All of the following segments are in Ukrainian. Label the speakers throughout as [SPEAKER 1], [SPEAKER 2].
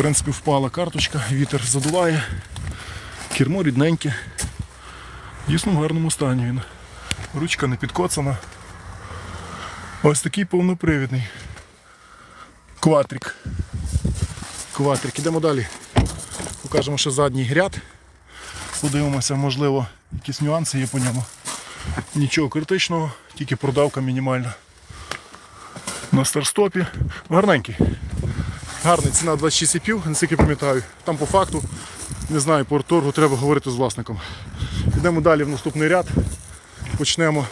[SPEAKER 1] принципі, впала карточка, вітер задуває, кермо рідненьке. Дійсно в гарному стані він. Ручка не підкоцана. Ось такий повнопривідний. Кватрик. Кватрик. Ідемо далі. Покажемо ще задній ряд. Подивимося, можливо, якісь нюанси є по ньому. Нічого критичного, тільки продавка мінімальна. На старстопі. Гарненький. Гарний ціна 26,5, наскільки пам'ятаю. Там по факту, не знаю, по торгу треба говорити з власником. Йдемо далі в наступний ряд. Почнемо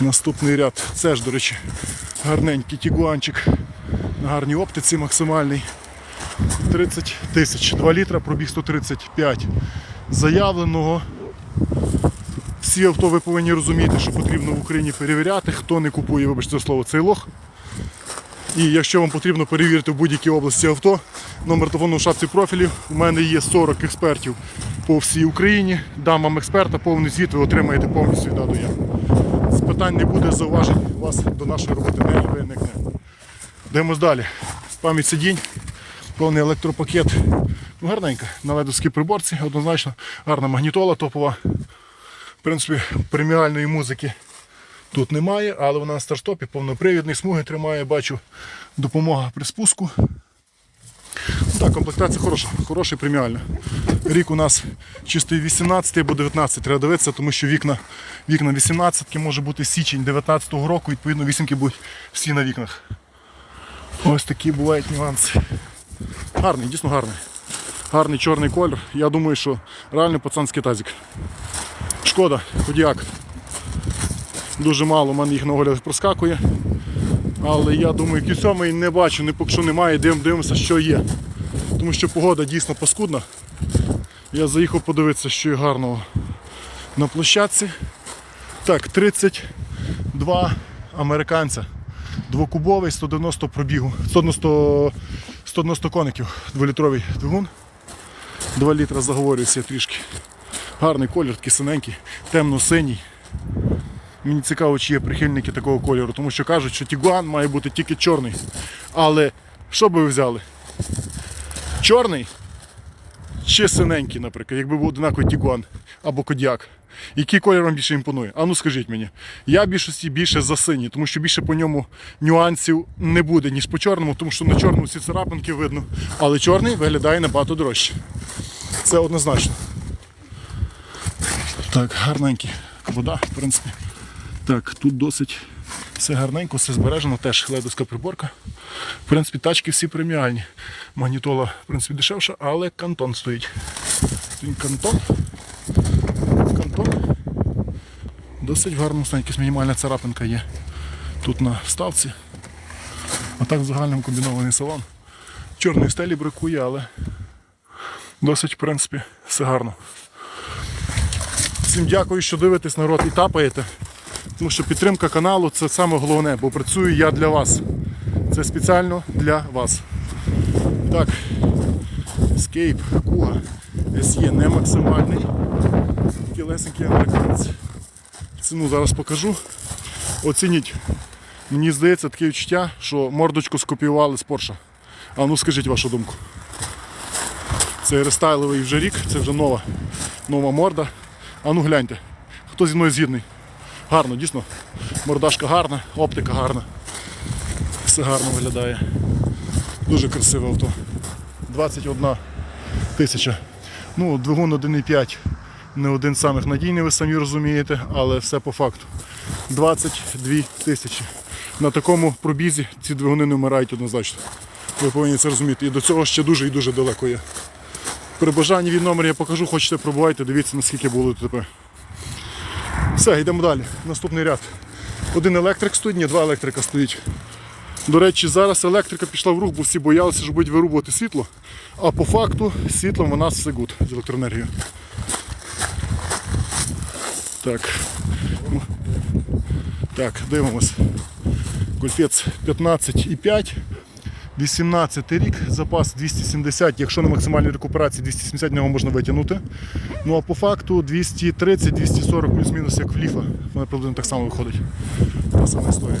[SPEAKER 1] наступний ряд. Це ж, до речі, гарненький тігуанчик на гарній оптиці максимальний. 30 тисяч. 2 літра, пробіг 135 заявленого. Всі авто ви повинні розуміти, що потрібно в Україні перевіряти, хто не купує, вибачте слово, цей лох. І якщо вам потрібно перевірити в будь-якій області авто, номер телефону в шапці профілів. У мене є 40 експертів по всій Україні. Дам вам експерта, повний звіт, ви отримаєте повністю від А до Я. З питань не буде зауважень, вас до нашої роботи не виникне. Йдемось далі. Пам'ять сидінь, повний електропакет. Ну, гарненька. На ледовській приборці, однозначно, гарна магнітола топова. В принципі, преміальної музики тут немає, але вона на старстопі, повнопривідний, смуги тримає, бачу, допомога при спуску. Ну, так, комплектація хороша, хороша і преміальна. Рік у нас чистий 18 або 19 треба дивитися, тому що вікна, вікна 18 може бути січень 19-го року, відповідно вісімки будуть всі на вікнах. Ось такі бувають нюанси. Гарний, дійсно гарний. Гарний чорний колір. Я думаю, що реально пацанський тазик. Шкода, ходіак. Дуже мало в мене їх на оглядах проскакує. Але я думаю, Q7 не бачу, не поки що немає, дивим, дивимося, що є. Тому що погода дійсно паскудна. Я заїхав подивитися, що є гарного на площадці. Так, 32 американця. Двокубовий, 190 пробігу, 190, 190 коників, 2-літровий двигун. 2 літра заговорююся трішки. Гарний колір, такий синенький, темно-синій. Мені цікаво, чи є прихильники такого кольору, тому що кажуть, що Тігуан має бути тільки чорний. Але що би ви взяли? Чорний чи синенький, наприклад, якби був одинаковий Тігуан або Кодіак. Який колір вам більше імпонує? А ну скажіть мені. Я більшості більше за синій, тому що більше по ньому нюансів не буде, ніж по чорному, тому що на чорному всі царапинки видно. Але чорний виглядає набагато дорожче. Це однозначно. Так, гарненький. Вода, в принципі. Так, тут досить все гарненько, все збережено, теж ледовська приборка. В принципі, тачки всі преміальні. Магнітола, в принципі, дешевша, але кантон стоїть. Стоїть кантон. Кантон. Досить в гарному стані, якась мінімальна царапинка є. Тут на вставці. А так в загальному комбінований салон. Чорної стелі бракує, але досить, в принципі, все гарно. Всім дякую, що дивитесь народ і тапаєте. Тому що підтримка каналу це саме головне, бо працюю я для вас. Це спеціально для вас. Так, Escape, Kuga, SE не максимальний. Такий лесенький американець. Ціну зараз покажу. Оцініть. Мені здається таке відчуття, що мордочку скопіювали з Porsche. А ну скажіть вашу думку. Це рестайловий вже рік, це вже нова, нова морда. А ну гляньте, хто зі мною згідний. Гарно, дійсно. Мордашка гарна, оптика гарна. Все гарно виглядає. Дуже красиве авто. 21 тисяча. Ну, двигун 1,5. Не один з самих надійний, ви самі розумієте, але все по факту. 22 тисячі. На такому пробізі ці двигуни не вмирають однозначно. Ви повинні це розуміти. І до цього ще дуже і дуже далеко є. При бажанні від номер я покажу, хочете пробувайте, дивіться наскільки було тепер. Все, йдемо далі. Наступний ряд. Один електрик стоїть, ні, два електрика стоїть. До речі, зараз електрика пішла в рух, бо всі боялися, що будуть вирубувати світло. А по факту світлом у нас все гуд з електроенергією. Так. Так, дивимось. Гольфець 15,5. 18 рік, запас 270, якщо на максимальній рекуперації 270 нього можна витягнути. Ну а по факту 230-240 плюс-мінус як в ліфа. Вона приблизно так само виходить. Та сама історія.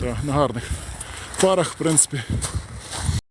[SPEAKER 1] Так, на гарних парах, в принципі,